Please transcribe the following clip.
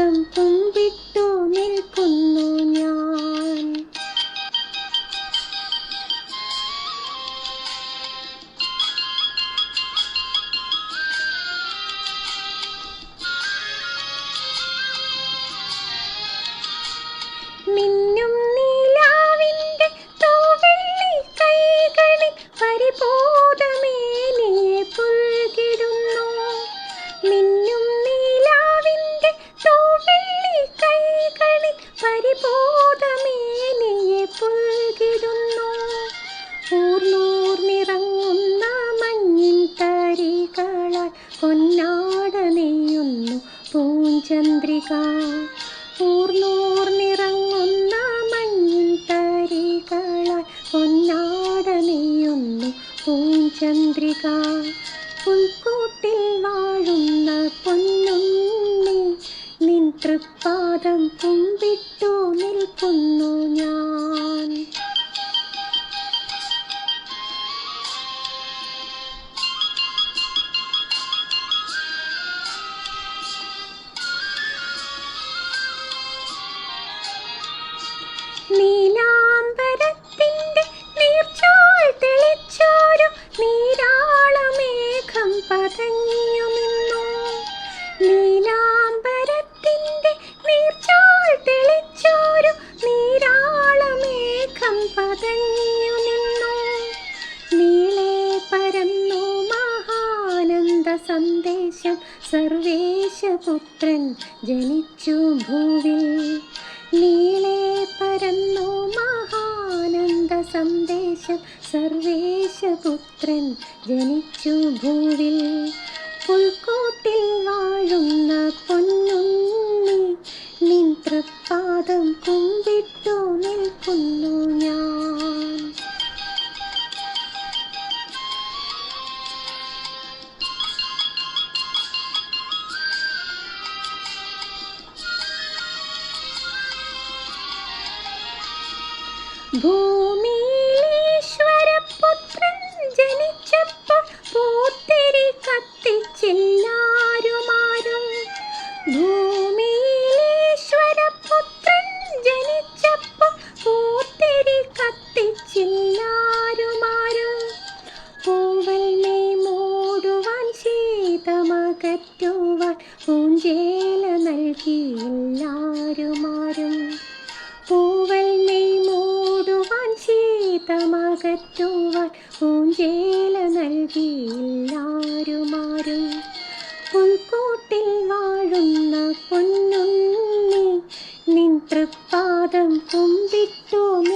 പാദം തുമ്പിട്ടു നിൽക്കുന്നു ഞാൻ. കളാൻ പൊന്നാട നെയ്യുന്നു പൂഞ്ചന്ദ്രിക. ൂർന്നൂർന്നിറങ്ങുന്ന മഞ്ഞിൻ തരികളാൽ പൊന്നാട പൂഞ്ചന്ദ്രിക. പുൽക്കൂട്ടിൽ വാഴുന്ന പൊന്നുണ്ണി നിൻ തൃപ്പാദം കുമ്പിട്ടു നിൽക്കുന്നു ഞാൻ. സന്ദേശം സർവേശപുത്രൻ ജനിച്ചു ഭൂവിൽ. നീളെ പരന്നു മഹാനന്ദ സന്ദേശം സർവേശപുത്രൻ ജനിച്ചു ഭൂവിൽ. പുൽക്കൂട്ടിൽ വാഴുന്ന പൊന്നുണ്ണി നിൻ തൃപ്പാദം കുമ്പിട്ടു ഭൂമിയിലീശ്വരപുത്രൻ ജനിച്ചപ്പോൾ പൂത്തിരി കത്തിച്ചില്ലാരുമാരും. ഭൂമിയിലീശ്വരപുത്രൻ ജനിച്ചപ്പോൾ പൂത്തിരി കത്തിച്ചില്ലാരുമാരും. പൂവൽമേ മൂടുവാൻ ശീതമകറ്റുവാൻ പൂഞ്ചേല നൽകി എല്ലാരുമാരും. അകറ്റുവാൻ പൂഞ്ചേല നൽകിയില്ലാരുമാരും. പുൽക്കൂട്ടിൽ വാഴുന്ന പൊന്നുണ്ണി നിൻ തൃപ്പാദം കുമ്പിട്ടു